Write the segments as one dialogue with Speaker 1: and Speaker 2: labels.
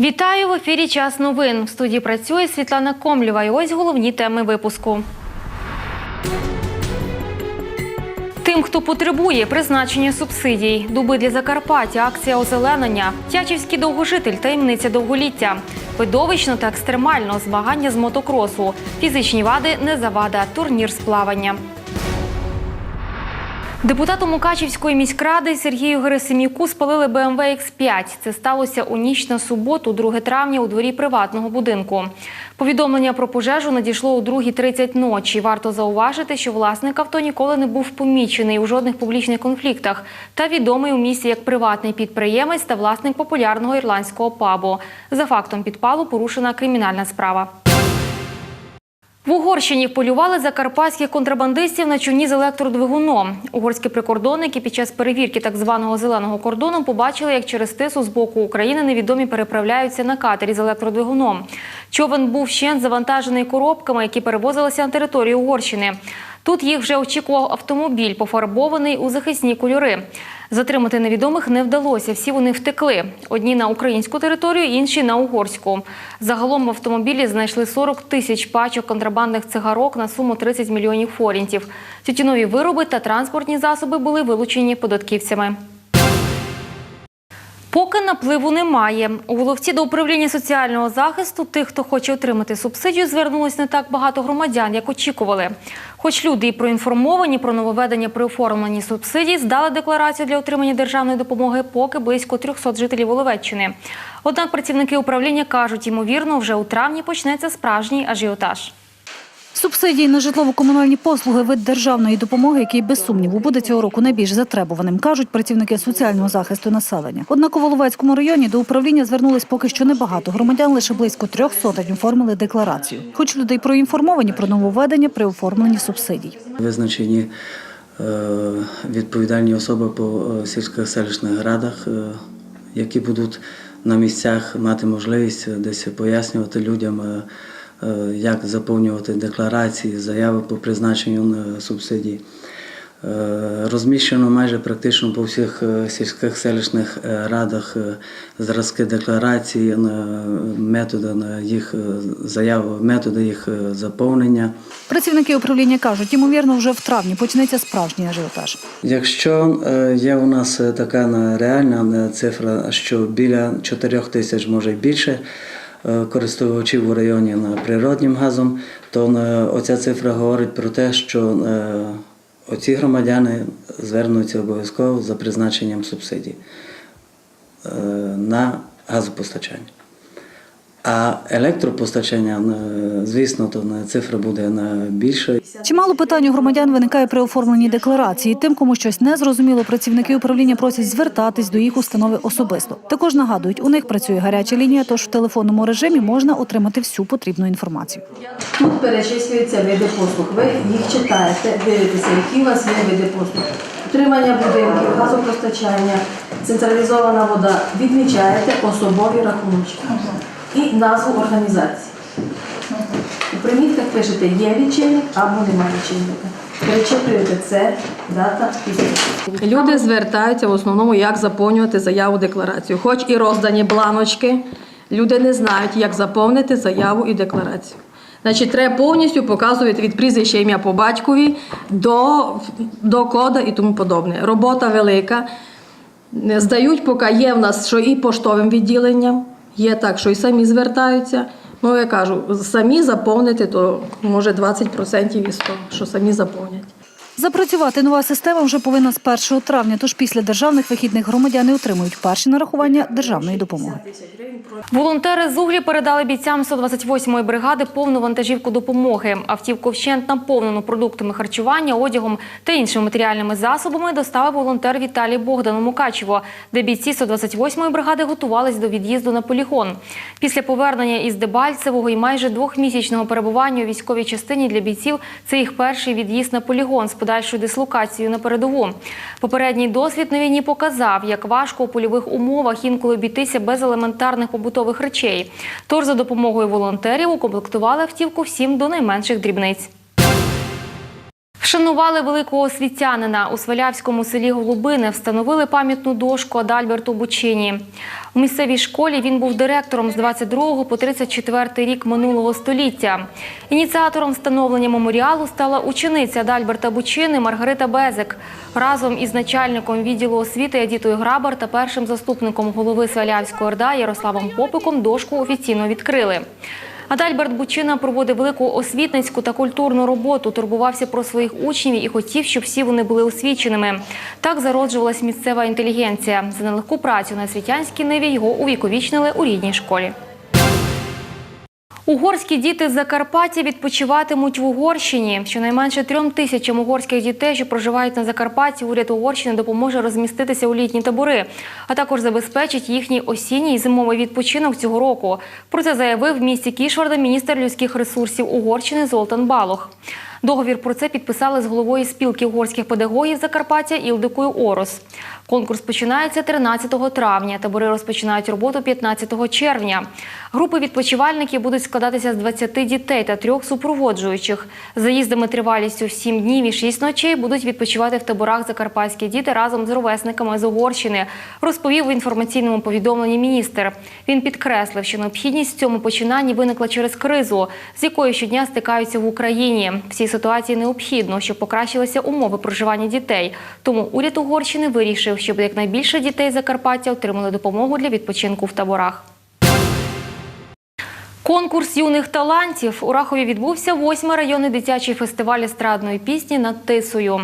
Speaker 1: Вітаю в ефірі Час новин. В студії працює Світлана Комлєва. І ось головні теми випуску. Тим, хто потребує призначення субсидій, дуби для Закарпаття, акція озеленення, Тячівський довгожитель, таємниця довголіття, видовищно та екстремально змагання з мотокросу, фізичні вади не завада, турнір з плавання. Депутату Мукачівської міськради Сергію Герасим'юку спалили БМВ X5. Це сталося у ніч на суботу, 2 травня, у дворі приватного будинку. Повідомлення про пожежу надійшло у 2.30 ночі. Варто зауважити, що власник авто ніколи не був помічений у жодних публічних конфліктах та відомий у місті як приватний підприємець та власник популярного ірландського пабу. За фактом підпалу порушена кримінальна справа. В Угорщині полювали закарпатських контрабандистів на човні з електродвигуном. Угорські прикордонники під час перевірки так званого зеленого кордону побачили, як через тису з боку України невідомі переправляються на катері з електродвигуном. Човен був ще завантажений коробками, які перевозилися на територію Угорщини. Тут їх вже очікував автомобіль, пофарбований у захисні кольори. Затримати невідомих не вдалося. Всі вони втекли. Одні на українську територію, інші на угорську. Загалом в автомобілі знайшли 40 тисяч пачок контрабандних цигарок на суму 30 мільйонів форінтів. Тютюнові вироби та транспортні засоби були вилучені податківцями. Поки напливу немає. У головці до управління соціального захисту тих, хто хоче отримати субсидію, звернулось не так багато громадян, як очікували. Хоч люди і проінформовані про нововведення при оформленні субсидій, здали декларацію для отримання державної допомоги поки близько 300 жителів Олевеччини. Однак працівники управління кажуть, ймовірно, вже у травні почнеться справжній ажіотаж.
Speaker 2: Субсидії на житлово-комунальні послуги вид державної допомоги, який без сумніву буде цього року найбільш затребуваним, кажуть працівники соціального захисту населення. Однак у Воловецькому районі до управління звернулись поки що небагато громадян, лише близько трьох сотень оформили декларацію. Хоч люди й проінформовані про нововведення при оформленні субсидій.
Speaker 3: Визначені е, відповідальні особи по е, сільських селищних радах, е, які будуть на місцях мати можливість десь пояснювати людям, як заповнювати декларації, заяви по призначенню на субсидій. Е, Розміщено майже практично по всіх е, сільських селищних е, радах е, зразки декларації, методи на їх е, заяв, методи їх е, заповнення.
Speaker 2: Працівники управління кажуть, ймовірно, вже в травні почнеться справжній ажіотаж.
Speaker 3: Якщо е, є у нас е, така реальна е, цифра, що біля 4 тисяч, може більше е, користувачів у районі природнім газом, то е, оця цифра говорить про те, що е, оці громадяни звернуться обов'язково за призначенням субсидій е, на газопостачання. А електропостачання, е, звісно, то е, цифра буде на більше.
Speaker 2: Чимало питань у громадян виникає при оформленні декларації. Тим, кому щось не зрозуміло, працівники управління просять звертатись до їх установи особисто. Також нагадують, у них працює гаряча лінія, тож в телефонному режимі можна отримати всю потрібну інформацію.
Speaker 4: Тут перечислюються види послуг. Ви їх читаєте, дивитеся, які у вас є види послуг. Утримання будинків, газопостачання, централізована вода. Відмічаєте особові рахуночки і назву організації. У примітках пишете є лічильник або немає лічильника. Перечислюєте це, дата і
Speaker 5: Люди звертаються в основному, як заповнювати заяву декларацію. Хоч і роздані бланочки, люди не знають, як заповнити заяву і декларацію. Значить, треба повністю показувати від прізвища ім'я по батькові до, до кода і тому подобне. Робота велика. Здають, поки є в нас, що і поштовим відділенням, є так, що і самі звертаються. Ну, я кажу, самі заповнити, то може 20% із того, що самі заповнять.
Speaker 2: Запрацювати нова система вже повинна з 1 травня, тож після державних вихідних громадяни отримують перші нарахування державної допомоги.
Speaker 1: Волонтери з Углі передали бійцям 128-ї бригади повну вантажівку допомоги. Автівку вщент наповнену продуктами харчування, одягом та іншими матеріальними засобами доставив волонтер Віталій Богдан у Мукачево, де бійці 128-ї бригади готувались до від'їзду на полігон. Після повернення із Дебальцевого і майже двохмісячного перебування у військовій частині для бійців це їх перший від'їзд на полігон з подальшою дислокацію на передову. Попередній досвід на війні показав, як важко у польових умовах інколи обійтися без елементарних побутових речей. Тож за допомогою волонтерів укомплектували автівку всім до найменших дрібниць. Вшанували великого освітянина у Свалявському селі Голубине. Встановили пам'ятну дошку Адальберту Бучині. У місцевій школі він був директором з 22 по 34 рік минулого століття. Ініціатором встановлення меморіалу стала учениця Адальберта Бучини Маргарита Безик. Разом із начальником відділу освіти Едітою Грабар та першим заступником голови Свалявської ОРДА Ярославом Попиком дошку офіційно відкрили. Адальберт Бучина проводив велику освітницьку та культурну роботу, турбувався про своїх учнів і хотів, щоб всі вони були освіченими. Так зароджувалась місцева інтелігенція. За нелегку працю на освітянській ниві його увіковічнили у рідній школі. Угорські діти з Закарпаття відпочиватимуть в Угорщині. Щонайменше трьом тисячам угорських дітей, що проживають на Закарпатті, уряд Угорщини допоможе розміститися у літні табори, а також забезпечить їхній осінній і зимовий відпочинок цього року. Про це заявив в місті Кішварда міністр людських ресурсів Угорщини Золтан Балох. Договір про це підписали з головою спілки угорських педагогів Закарпаття Ілдикою Орос. Конкурс починається 13 травня. Табори розпочинають роботу 15 червня. Групи відпочивальників будуть складатися з 20 дітей та трьох супроводжуючих. Заїздами тривалістю в 7 днів і 6 ночей будуть відпочивати в таборах закарпатські діти разом з ровесниками з Угорщини, розповів в інформаційному повідомленні міністр. Він підкреслив, що необхідність в цьому починанні виникла через кризу, з якою щодня стикаються в Україні. В цій ситуації необхідно, щоб покращилися умови проживання дітей. Тому уряд Угорщини вирішив, щоб якнайбільше дітей Закарпаття отримали допомогу для відпочинку в таборах. Конкурс юних талантів у Рахові відбувся восьмий районний дитячий фестиваль естрадної пісні над Тисою.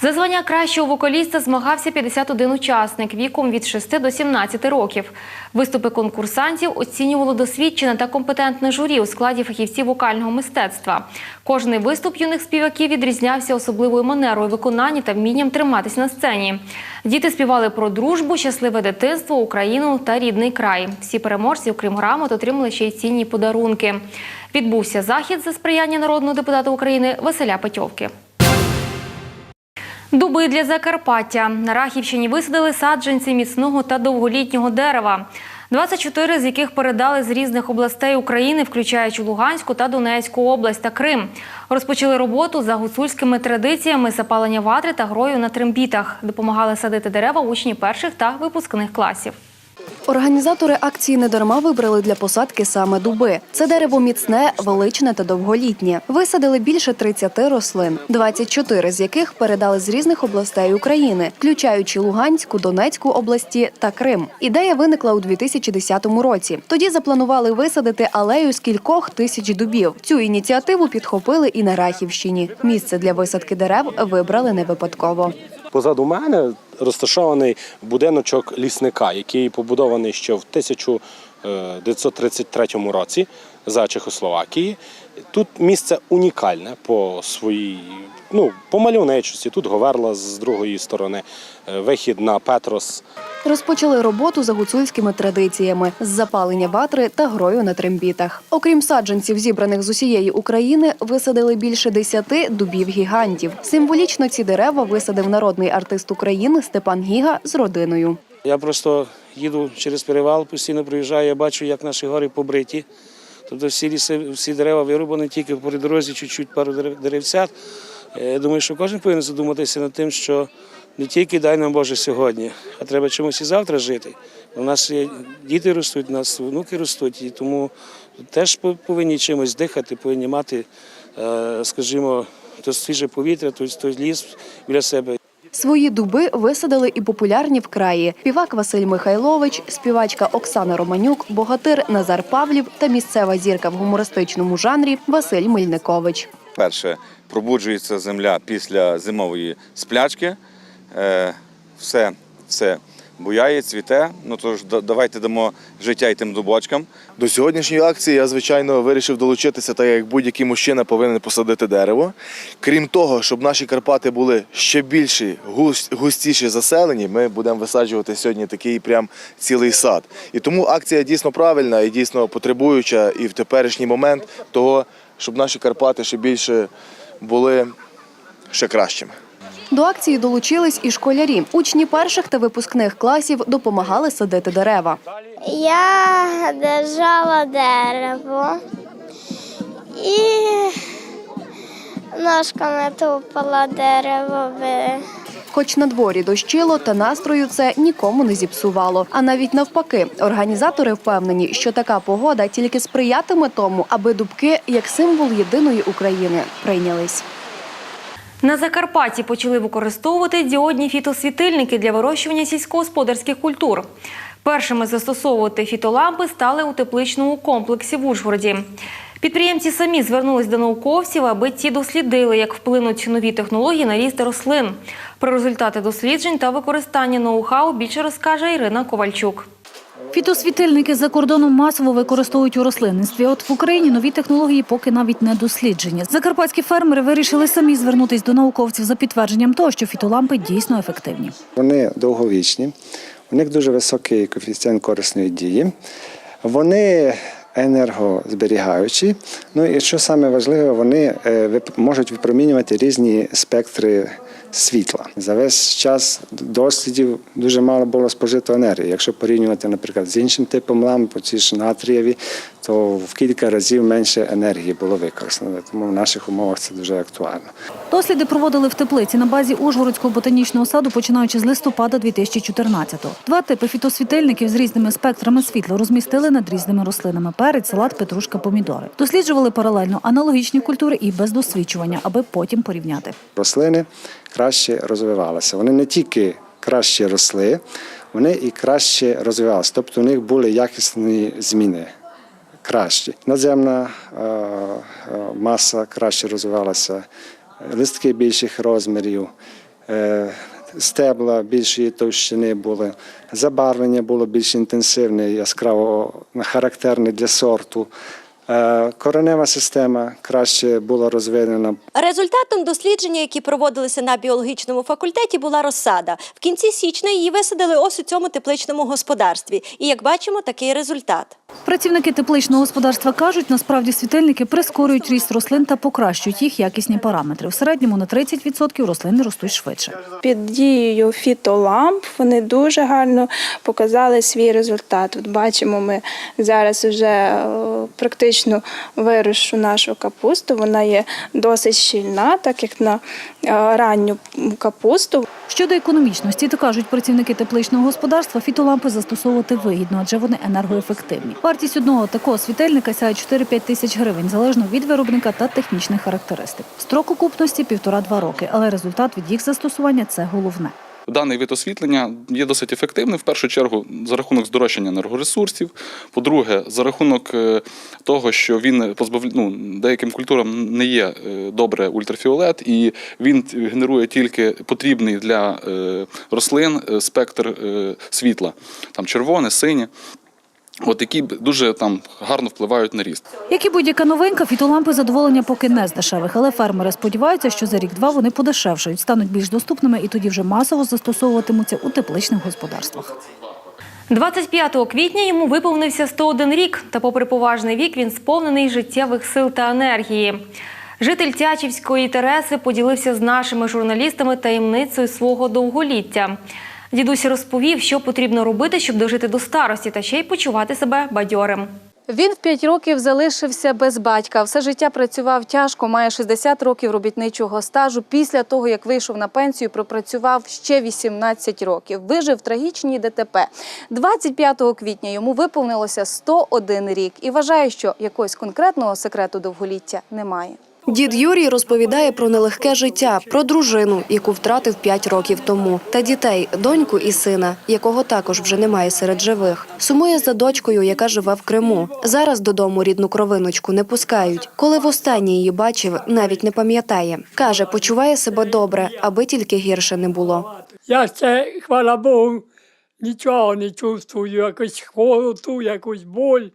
Speaker 1: За звання кращого вокаліста змагався 51 учасник віком від 6 до 17 років. Виступи конкурсантів оцінювало досвідчене та компетентне журі у складі фахівців вокального мистецтва. Кожний виступ юних співаків відрізнявся особливою манерою виконання та вмінням триматись на сцені. Діти співали про дружбу, щасливе дитинство, Україну та рідний край. Всі переможці, окрім грамот, отримали ще й цінні подарунки. Відбувся захід за сприяння народного депутата України Василя Петьовки. Дуби для Закарпаття. На Рахівщині висадили саджанці міцного та довголітнього дерева. 24 з яких передали з різних областей України, включаючи Луганську та Донецьку область та Крим. Розпочали роботу за гуцульськими традиціями запалення ватри та грою на трембітах. Допомагали садити дерева учні перших та випускних класів.
Speaker 6: Організатори акції недарма вибрали для посадки саме дуби. Це дерево міцне, величне та довголітнє. Висадили більше 30 рослин, 24 з яких передали з різних областей України, включаючи Луганську, Донецьку області та Крим. Ідея виникла у 2010 році. Тоді запланували висадити алею з кількох тисяч дубів. Цю ініціативу підхопили і на Рахівщині. Місце для висадки дерев вибрали не випадково.
Speaker 7: Позаду мене розташований будиночок лісника, який побудований ще в 1933 році за Чехословакії. Тут місце унікальне по своїй ну, по малюнечості. Тут говерла з другої сторони, е, вихід на Петрос.
Speaker 6: Розпочали роботу за гуцульськими традиціями з запалення ватри та грою на трембітах. Окрім саджанців, зібраних з усієї України, висадили більше десяти дубів гігантів. Символічно ці дерева висадив народний артист України Степан Гіга з родиною.
Speaker 8: Я просто їду через перевал, постійно проїжджаю, я бачу, як наші гори побриті. Тобто всі ліси, всі дерева вирубані, тільки по дорозі чуть-чуть пару дерев- деревцят. Е, Я думаю, що кожен повинен задуматися над тим, що не тільки дай нам Боже сьогодні, а треба чимось і завтра жити. У нас є діти ростуть, у нас внуки ростуть, і тому теж по- повинні чимось дихати, повинні мати, е, скажімо, то свіже повітря, той, той ліс біля себе.
Speaker 6: Свої дуби висадили і популярні в краї. Співак Василь Михайлович, співачка Оксана Романюк, богатир Назар Павлів та місцева зірка в гумористичному жанрі Василь Мельникович.
Speaker 9: Перше, пробуджується земля після зимової сплячки. Е, все, все буяє, цвіте. Ну тож давайте дамо життя і тим дубочкам.
Speaker 10: До сьогоднішньої акції я, звичайно, вирішив долучитися, так як будь-який мужчина повинен посадити дерево. Крім того, щоб наші Карпати були ще більші, густіші заселені, ми будемо висаджувати сьогодні такий прям цілий сад. І тому акція дійсно правильна і дійсно потребуюча і в теперішній момент того, щоб наші Карпати ще більше були ще кращими.
Speaker 6: До акції долучились і школярі. Учні перших та випускних класів допомагали садити дерева.
Speaker 11: Я держала дерево і ножками тупала дерево.
Speaker 6: Хоч на дворі дощило, та настрою це нікому не зіпсувало. А навіть навпаки, організатори впевнені, що така погода тільки сприятиме тому, аби дубки як символ єдиної України прийнялись.
Speaker 1: На Закарпатті почали використовувати діодні фітосвітильники для вирощування сільськогосподарських культур. Першими застосовувати фітолампи стали у тепличному комплексі в Ужгороді. Підприємці самі звернулись до науковців, аби ті дослідили, як вплинуть нові технології на ріст рослин. Про результати досліджень та використання ноу-хау більше розкаже Ірина Ковальчук.
Speaker 2: Фітосвітильники за кордоном масово використовують у рослинництві. От в Україні нові технології поки навіть не досліджені. Закарпатські фермери вирішили самі звернутись до науковців за підтвердженням того, що фітолампи дійсно ефективні.
Speaker 12: Вони довговічні, у них дуже високий коефіцієнт корисної дії, вони енергозберігаючі. Ну і що саме важливе, вони е, можуть випромінювати різні спектри світла. За весь час дослідів дуже мало було спожито енергії. Якщо порівнювати, наприклад, з іншим типом ламп, ці ж натрієві, то в кілька разів менше енергії було використано. Тому в наших умовах це дуже актуально.
Speaker 2: Досліди проводили в теплиці на базі Ужгородського ботанічного саду, починаючи з листопада 2014-го. Два типи фітосвітильників з різними спектрами світла розмістили над різними рослинами: перець, салат, петрушка, помідори. Досліджували паралельно аналогічні культури і без досвідчування, аби потім порівняти.
Speaker 12: рослини краще розвивалися. Вони не тільки краще росли, вони і краще розвивалися. Тобто у них були якісні зміни. Кращі. Надземна е, е, маса краще розвивалася, листки більших розмірів, е, стебла більшої товщини були, забарвлення було більш інтенсивне, яскраво характерне для сорту. Коренева система краще була розвинена,
Speaker 13: Результатом дослідження, які проводилися на біологічному факультеті, була розсада. В кінці січня її висадили ось у цьому тепличному господарстві. І як бачимо, такий результат.
Speaker 2: Працівники тепличного господарства кажуть, насправді світильники прискорюють ріст рослин та покращують їх якісні параметри. В середньому на 30% рослини ростуть швидше.
Speaker 14: Під дією фітоламп вони дуже гарно показали свій результат. От бачимо, ми зараз вже е, практично вирушу нашу капусту. Вона є досить щільна, так як на е, ранню капусту.
Speaker 2: Щодо економічності, то кажуть працівники тепличного господарства, фітолампи застосовувати вигідно, адже вони енергоефективні. Вартість одного такого світильника сяє 4-5 тисяч гривень, залежно від виробника та технічних характеристик. Строк окупності півтора-два роки, але результат від їх застосування це головне.
Speaker 15: Даний вид освітлення є досить ефективним в першу чергу за рахунок здорожчання енергоресурсів. По-друге, за рахунок е, того, що він позбав... ну, деяким культурам не є е, добре ультрафіолет, і він генерує тільки потрібний для е, рослин спектр світла, там червоне, синє. От які дуже там гарно впливають на ріст.
Speaker 2: Як і будь-яка новинка, фітолампи задоволення поки не з дешевих, але фермери сподіваються, що за рік-два вони подешевшають, стануть більш доступними і тоді вже масово застосовуватимуться у тепличних господарствах.
Speaker 1: 25 квітня йому виповнився 101 рік, та попри поважний вік він сповнений життєвих сил та енергії. Житель Тячівської Тереси поділився з нашими журналістами таємницею свого довголіття. Дідусь розповів, що потрібно робити, щоб дожити до старості та ще й почувати себе бадьорим.
Speaker 16: Він в 5 років залишився без батька. Все життя працював тяжко, має 60 років робітничого стажу. Після того, як вийшов на пенсію, пропрацював ще 18 років. Вижив в трагічній ДТП. 25 квітня йому виповнилося 101 рік і вважає, що якогось конкретного секрету довголіття немає.
Speaker 6: Дід Юрій розповідає про нелегке життя, про дружину, яку втратив 5 років тому, та дітей, доньку і сина, якого також вже немає серед живих. Сумує за дочкою, яка живе в Криму. Зараз додому рідну кровиночку не пускають. Коли востаннє її бачив, навіть не пам'ятає. Каже, почуває себе добре, аби тільки гірше не було.
Speaker 17: Я ще, хвала Богу, нічого не чувствую, якусь холоду, якусь боль.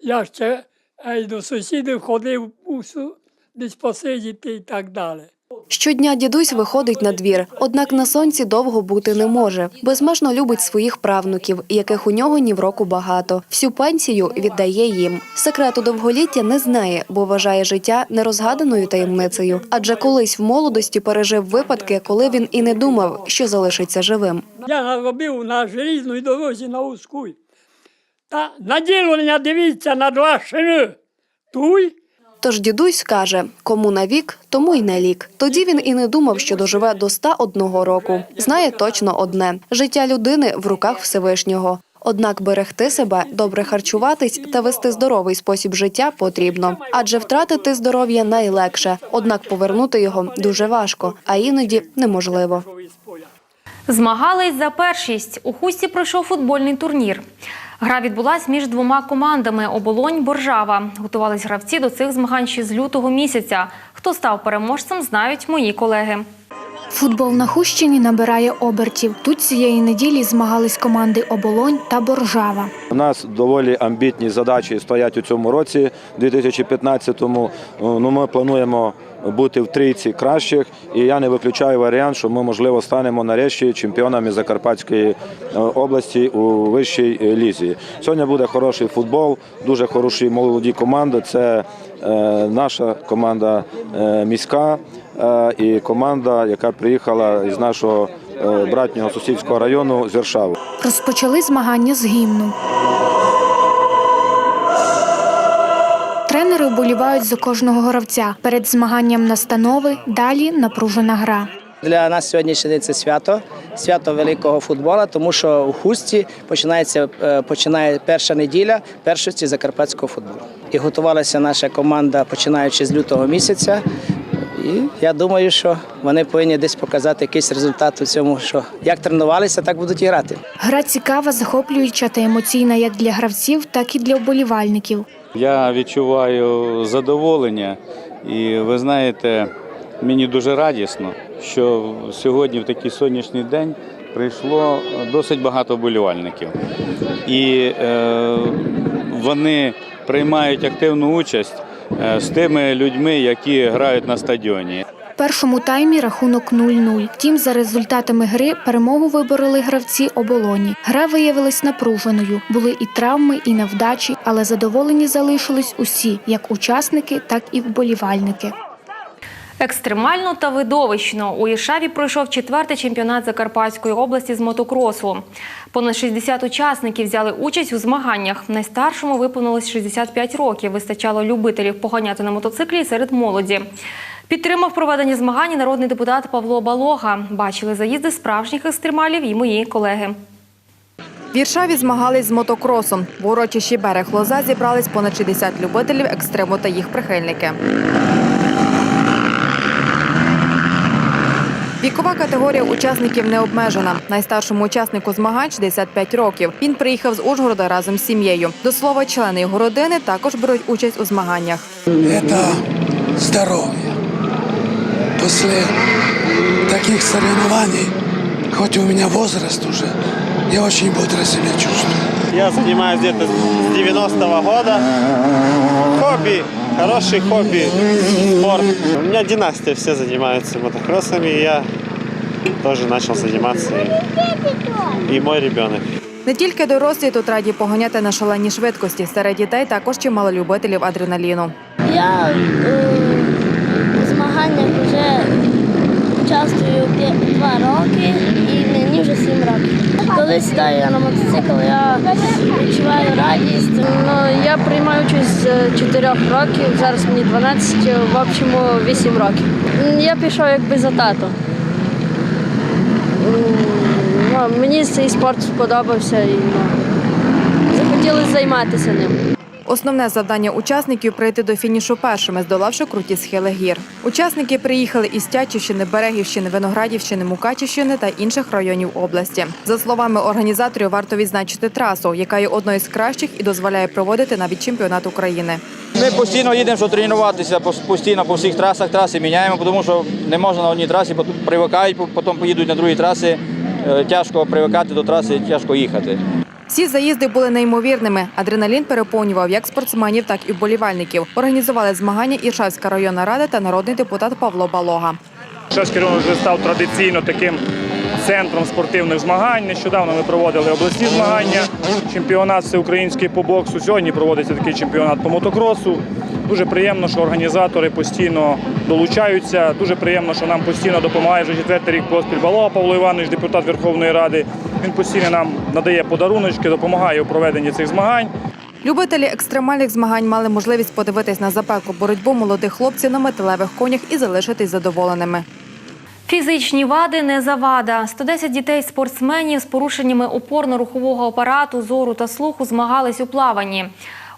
Speaker 17: Я ще ей, до сусідів ходив мусу десь посидіти і так далі.
Speaker 6: Щодня дідусь виходить на двір, однак на сонці довго бути не може. Безмежно любить своїх правнуків, яких у нього ні в року багато. Всю пенсію віддає їм. Секрету довголіття не знає, бо вважає життя нерозгаданою таємницею. Адже колись в молодості пережив випадки, коли він і не думав, що залишиться живим.
Speaker 17: Я наробив на желізній дорозі на Ускуй. Та наділення дивіться на два шини. Туй,
Speaker 6: Тож дідусь каже, кому на вік, тому й на лік. Тоді він і не думав, що доживе до 101 року. Знає точно одне: життя людини в руках Всевишнього. Однак берегти себе, добре харчуватись та вести здоровий спосіб життя потрібно, адже втратити здоров'я найлегше, однак повернути його дуже важко, а іноді неможливо.
Speaker 1: Змагались за першість. У Хусті пройшов футбольний турнір. Гра відбулась між двома командами Оболонь-Боржава. Готувались гравці до цих змагань ще з лютого місяця. Хто став переможцем, знають мої колеги.
Speaker 18: Футбол на Хущині набирає обертів. Тут цієї неділі змагались команди Оболонь та Боржава.
Speaker 19: У нас доволі амбітні задачі стоять у цьому році, 2015-му. Ну, ми плануємо бути в трійці кращих, і я не виключаю варіант, що ми, можливо, станемо нарешті чемпіонами Закарпатської е, області у вищій е, лізі. Сьогодні буде хороший футбол, дуже хороші молоді команди. Це е, наша команда міська і команда, яка приїхала із нашого братнього сусідського району з Віршави.
Speaker 18: Розпочали змагання з гімну. Тренери вболівають за кожного гравця. Перед змаганням настанови, далі напружена гра.
Speaker 20: Для нас сьогоднішній день це свято, свято великого футболу, тому що у хусті починається е, починає перша неділя першості закарпатського футболу. І готувалася наша команда починаючи з лютого місяця. І я думаю, що вони повинні десь показати якийсь результат у цьому, що як тренувалися, так будуть і грати.
Speaker 18: Гра цікава, захоплююча та емоційна як для гравців, так і для вболівальників.
Speaker 21: Я відчуваю задоволення, і ви знаєте, мені дуже радісно, що сьогодні, в такий сонячний день, прийшло досить багато вболівальників. І е, вони приймають активну участь е, з тими людьми, які грають на стадіоні.
Speaker 18: Першому таймі рахунок 0-0. Втім, за результатами гри перемогу вибороли гравці оболоні. Гра виявилась напруженою. Були і травми, і невдачі, але задоволені залишились усі, як учасники, так і вболівальники.
Speaker 1: Екстремально та видовищно у Іршаві пройшов четвертий чемпіонат Закарпатської області з мотокросу. Понад 60 учасників взяли участь у змаганнях. Найстаршому виповнилось 65 років. Вистачало любителів поганяти на мотоциклі серед молоді. Підтримав проведення змагань і народний депутат Павло Балога. Бачили заїзди справжніх екстремалів і мої колеги.
Speaker 22: В Віршаві змагались з мотокросом. В урочищі берег Лоза зібрались понад 60 любителів екстриму та їх прихильники. Вікова категорія учасників не обмежена. Найстаршому учаснику змагань 65 років. Він приїхав з Ужгорода разом з сім'єю. До слова, члени його родини також беруть участь у змаганнях.
Speaker 23: Это здоровье. После таких соревнований, хоть у меня возраст уже, я очень бодро себя чувствую.
Speaker 24: Я занимаюсь где-то с 90-го года. Хобби, хороший хобби, спорт. У меня династия, все занимаются мотокроссами, и я тоже начал заниматься. И, и мой ребенок.
Speaker 22: Не тільки дорослі тут раді поганяти на шаленій швидкості. Серед дітей також чимало любителів адреналіну.
Speaker 11: Я е, вже участвую два роки і мені вже сім років. Коли сідаю я на мотоцикл, я відчуваю радість.
Speaker 5: Ну, я приймаю участь з 4 років, зараз мені 12, в общому 8 років. Я пішов якби за тато. Ну, Мені цей спорт сподобався і ну, захотілося займатися ним.
Speaker 22: Основне завдання учасників прийти до фінішу першими, здолавши круті схили гір. Учасники приїхали із Тячівщини, Берегівщини, Виноградівщини, Мукачівщини та інших районів області. За словами організаторів, варто відзначити трасу, яка є одною з кращих і дозволяє проводити навіть чемпіонат України.
Speaker 25: Ми постійно їдемо, щоб тренуватися, постійно по всіх трасах траси міняємо, тому що не можна на одній трасі, привикають, потім поїдуть на другій трасі. Е, Тяжко привикати до траси, тяжко їхати.
Speaker 22: Всі заїзди були неймовірними. Адреналін переповнював як спортсменів, так і вболівальників. Організували змагання Іршавська районна рада та народний депутат Павло Балога.
Speaker 26: Іршавський район вже став традиційно таким центром спортивних змагань. Нещодавно ми проводили обласні змагання, чемпіонат всеукраїнський по боксу. Сьогодні проводиться такий чемпіонат по мотокросу. Дуже приємно, що організатори постійно долучаються. Дуже приємно, що нам постійно допомагає вже четвертий рік поспіль Балога Павло Іванович, депутат Верховної Ради. Він постійно нам надає подаруночки, допомагає у проведенні цих змагань.
Speaker 22: Любителі екстремальних змагань мали можливість подивитись на запеку боротьбу молодих хлопців на металевих конях і залишитись задоволеними.
Speaker 1: Фізичні вади не завада. 110 дітей-спортсменів з порушеннями опорно-рухового апарату, зору та слуху змагались у плаванні.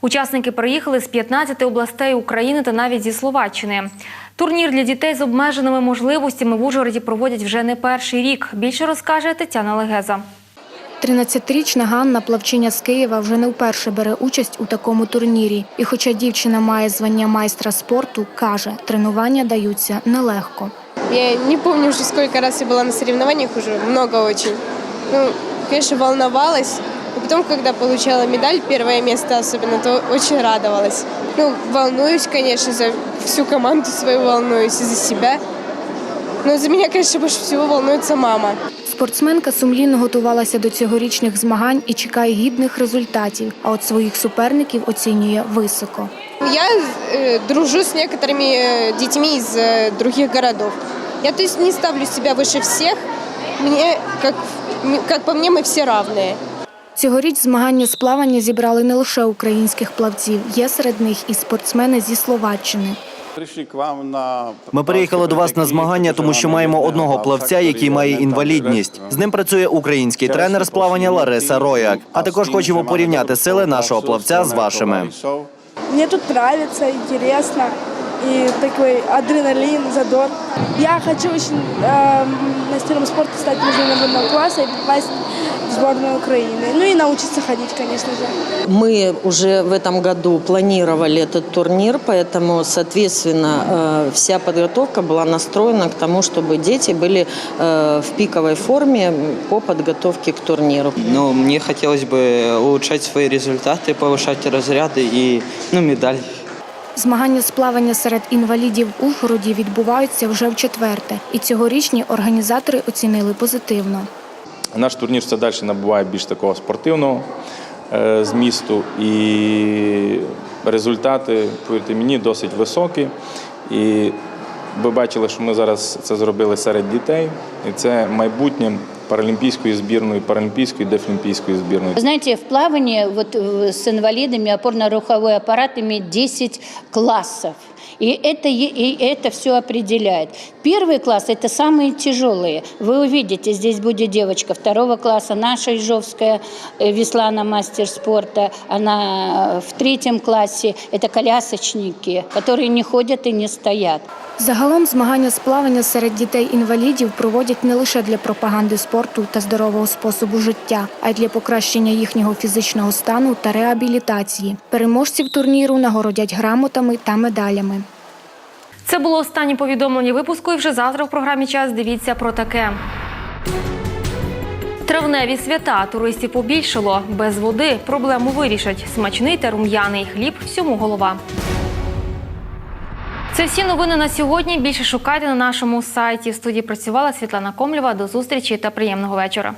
Speaker 1: Учасники приїхали з 15 областей України та навіть зі Словаччини. Турнір для дітей з обмеженими можливостями в Ужгороді проводять вже не перший рік. Більше розкаже Тетяна Легеза.
Speaker 18: 13-річна Ганна плавчиня з Києва вже не вперше бере участь у такому турнірі. І хоча дівчина має звання майстра спорту, каже, тренування даються нелегко.
Speaker 27: Я не помню уже, сколько раз я была на соревнованиях уже, много очень. Ну, конечно, волновалась. И потом, когда получала медаль, первое место особенно, то очень радовалась. Ну, волнуюсь, конечно, за всю команду свою волнуюсь и за себя. Но за меня, конечно, больше всего волнуется мама.
Speaker 18: Спортсменка сумлінно готувалася до цьогорічних змагань і чекає гідних результатів. А от своїх суперників оцінює високо.
Speaker 27: Я э, дружу с некоторыми э, детьми из э, других городов. Я, то есть, не ставлю себя выше всех. Мне, как, как по мне, мы все равные.
Speaker 18: Цьогоріч змагання з плавання зібрали не лише українських плавців, є серед них і спортсмени зі Словаччини.
Speaker 28: Ми приїхали до вас на змагання, тому що маємо одного плавця, який має інвалідність. З ним працює український тренер з плавання Лариса Рояк. А також хочемо порівняти сили нашого плавця з вашими.
Speaker 29: Мне тут нравится, интересно. И такой адреналин, задор. Я хочу очень э, мастером спорта стать международного класса и попасть сборную Украины. Ну и научиться ходить, конечно же.
Speaker 30: Мы уже в этом году планировали этот турнир, поэтому, соответственно, э, вся подготовка была настроена к тому, чтобы дети были э, в пиковой форме по подготовке к турниру.
Speaker 31: Ну, мне хотелось бы улучшать свои результаты, повышать разряды и ну, медаль.
Speaker 18: Змагання з плавання серед інвалідів в Ужгороді відбуваються вже в четверте, і цьогорічні організатори оцінили позитивно.
Speaker 32: Наш турнір все далі набуває більш такого спортивного е, змісту, і результати, повірте мені, досить високі. І ви бачили, що ми зараз це зробили серед дітей, і це майбутнє паралімпійської збірної, паралімпійської, дефлімпійської збірної.
Speaker 33: Вы знаете, в плавании вот э, с инвалидами опорно-руховой аппарат имеет 10 классов. И это, е- и это все определяет. Первый класс – это самые тяжелые. Вы увидите, здесь будет девочка второго класса, наша Ижовская, э, Веслана, мастер спорта. Она э, в третьем классе – это колясочники, которые не ходят и не стоят.
Speaker 18: Загалом змагання з плавання серед дітей-інвалідів проводять не лише для пропаганди спорту та здорового способу життя, а й для покращення їхнього фізичного стану та реабілітації. Переможців турніру нагородять грамотами та медалями.
Speaker 1: Це було останнє повідомлення випуску. І вже завтра в програмі час дивіться про таке. Травневі свята туристів побільшало. Без води проблему вирішать. Смачний та рум'яний хліб всьому голова. Це всі новини на сьогодні. Більше шукайте на нашому сайті. В студії працювала Світлана Комлєва. До зустрічі та приємного вечора.